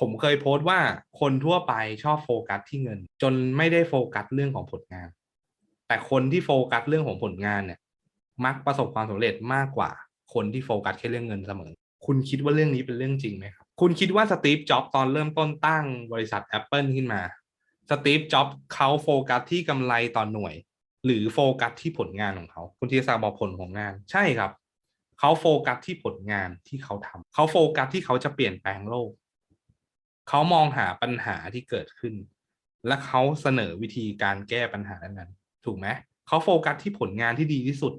ผมเคยโพสต์ว่าคนทั่วไปชอบโฟกัสที่เงิน จนไม่ได้โฟกัสเรื่องของผลงาน แต่คนที่โฟกัสเรื่องของผลงานเนี่ย มักประสบความสำเร็จมากกว่า คนที่โฟกัสแค่เรื่องเงินเสมอ คุณคิดว่าเรื่องนี้เป็นเรื่องจริงไหมครับ คุณคิดว่าสตีฟจ็อบสตอนเริ่มต้นตั้งบริษัท Apple ขึ้นมาสตีฟจ็อบสเขาโฟกัสที่กำไรต่อหน่วย หรือโฟกัสที่ผลงานของเขา คุณธีศักดิ์บอกผลของงาน ใช่ครับ เขาโฟกัสที่ผลงานที่เขาทำเขาโฟกัสที่เขาจะเปลี่ยนแปลงโลก เขามองหาปัญหาที่เกิดขึ้น และเขาเสนอวิธีการแก้ปัญหานั้นๆถูกไหมเขาโฟกัสที่ผลงานที่ดีที่สุด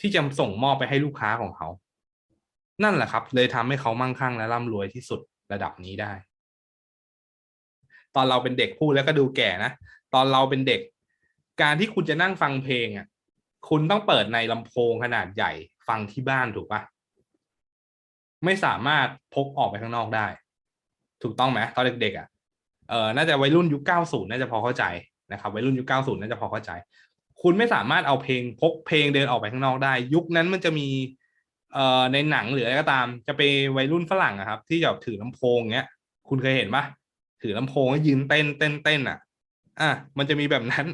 ที่จะส่งมอบไปให้ลูกค้าของเขา นั่นแหละครับ เลยทำให้เขามั่งคั่งและร่ำรวยที่สุดระดับนี้ได้ ตอนเราเป็นเด็กพูดแล้วก็ดูแก่นะตอนเราเป็นเด็ก การที่คุณจะนั่งฟังเพลงอะ คุณต้องเปิดในลำโพงขนาดใหญ่ฟังที่บ้านถูกปะไม่สามารถพกออกไปข้างนอกได้ ถูกต้องไหมตอนเด็กๆอะเออน่าจะวัยรุ่นยุคเก้าศูนย์น่าจะพอเข้าใจนะครับวัยรุ่นยุคเก้าศูนย์น่าจะพอเข้าใจ คุณไม่สามารถเอาเพลงพกเพลงเดินออกไปข้างนอกได้ ยุคนั้นมันจะมีเอ่อในหนังหรืออะไรก็ตาม จะไปวัยรุ่นฝรั่งอะครับ ที่จะถือลำโพงเงี้ย คุณเคยเห็นปะถือลำโพงแล้วยืนเต้นเต้นเต้นอะ อะมันจะมีแบบนั้น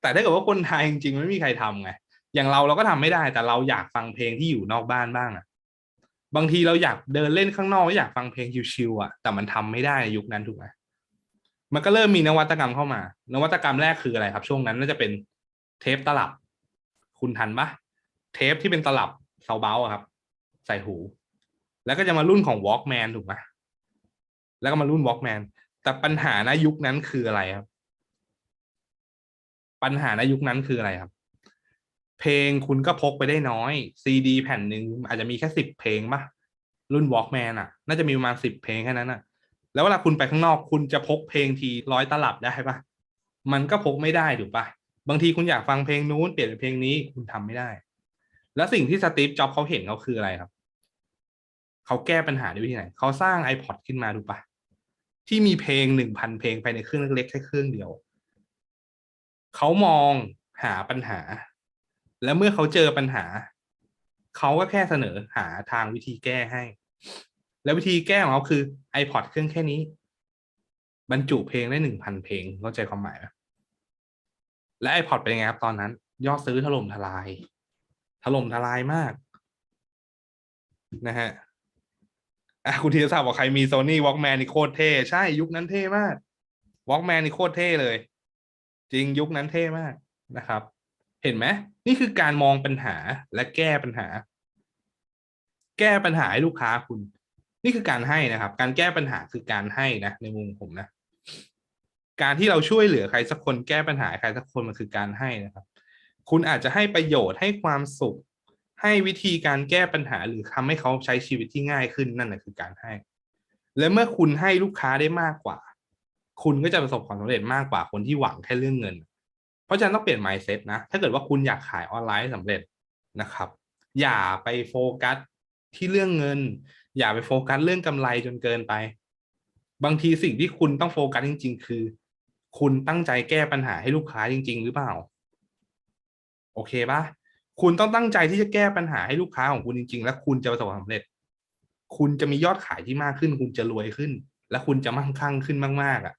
แต่ถ้าเกิดว่าคนไทยจริงๆไม่มีใครทำไงอย่างเราเราก็ทำไม่ได้แต่เราอยากฟังเพลงที่อยู่นอกบ้านบ้างอะ บางทีเราอยากเดินเล่นข้างนอกอยากฟังเพลงชิวๆอะแต่มันทำไม่ได้ในยุคนั้นถูกไหมมันก็เริ่มมีนวัตกรรมเข้ามา นวัตกรรมแรกคืออะไรครับ ช่วงนั้นน่าจะเป็นเทปตลับ คุณทันปะเทปที่เป็นตลับเซาเบลครับ ใส่หู แล้วก็จะมารุ่นของ Walkman ถูกไหมแล้วก็มารุ่น Walkman แต่ปัญหาณยุคนั้นคืออะไรครับ ปัญหาณยุคนั้นคืออะไรครับ เพลงคุณก็พกไปได้น้อยซีดีแผ่นหนึ่งอาจจะมีแค่สิบเพลงปะรุ่น Walkman อะ น่าจะมีประมาณสิบเพลงแค่นั้นอะ แล้วเวลาคุณไปข้างนอกคุณจะพกเพลงทีร้อยตลับได้ปะมันก็พกไม่ได้ถูกปะบางทีคุณอยากฟังเพลงนู้นเปลี่ยนเป็นเพลงนี้คุณทำไม่ได้ แล้วสิ่งที่สตีฟจ็อบเขาเห็นเขาคืออะไรครับ เขาแก้ปัญหาด้วยวิธีไหนเขาสร้าง iPod ขึ้นมาดูปะที่มีเพลงหนึ่งพันเพลงภายในเครื่องเล็กๆแค่เครื่องเดียว เขามองหาปัญหา และเมื่อเขาเจอปัญหา เขาก็แค่เสนอหาทางวิธีแก้ให้ แล้ววิธีแก้ของเขาคือ iPod เครื่องแค่นี้ บรรจุเพลงได้หนึ่งพันเพลงเข้าใจความหมายไหมและ iPod เป็นยังไงครับตอนนั้น ยอดซื้อถล่มทลาย ถล่มทลายมาก นะฮะอะคุณธีรศักดิ์บอกใครมีโซนี่วอล์กแมนนี่โคตรเท่ใช่ยุคนั้นเท่มากวอล์กแมนนี่โคตรเท่เลย จริงยุคนั้นเท่มากนะครับ เห็นไหมนี่คือการมองปัญหาและแก้ปัญหา แก้ปัญหาให้ลูกค้าคุณ นี่คือการให้นะครับ การแก้ปัญหาคือการให้นะ ในมุมผมนะ การที่เราช่วยเหลือใครสักคนแก้ปัญหาใครสักคนมันคือการให้นะครับ คุณอาจจะให้ประโยชน์ให้ความสุข ให้วิธีการแก้ปัญหาหรือทำให้เขาใช้ชีวิตที่ง่ายขึ้นนั่นแหละคือการให้ และเมื่อคุณให้ลูกค้าได้มากกว่า คุณก็จะประสบความสำเร็จมากกว่าคนที่หวังแค่เรื่องเงิน เพราะฉะนั้นต้องเปลี่ยน mindset นะ ถ้าเกิดว่าคุณอยากขายออนไลน์สำเร็จนะครับ อย่าไปโฟกัสที่เรื่องเงิน อย่าไปโฟกัสเรื่องกำไรจนเกินไป บางทีสิ่งที่คุณต้องโฟกัสจริง ๆ คือ คุณตั้งใจแก้ปัญหาให้ลูกค้าจริง ๆ หรือเปล่า โอเคปะคุณต้องตั้งใจที่จะแก้ปัญหาให้ลูกค้าของคุณจริง ๆ และคุณจะประสบความสำเร็จ คุณจะมียอดขายที่มากขึ้น คุณจะรวยขึ้น และคุณจะมั่งคั่งขึ้นมากๆอะ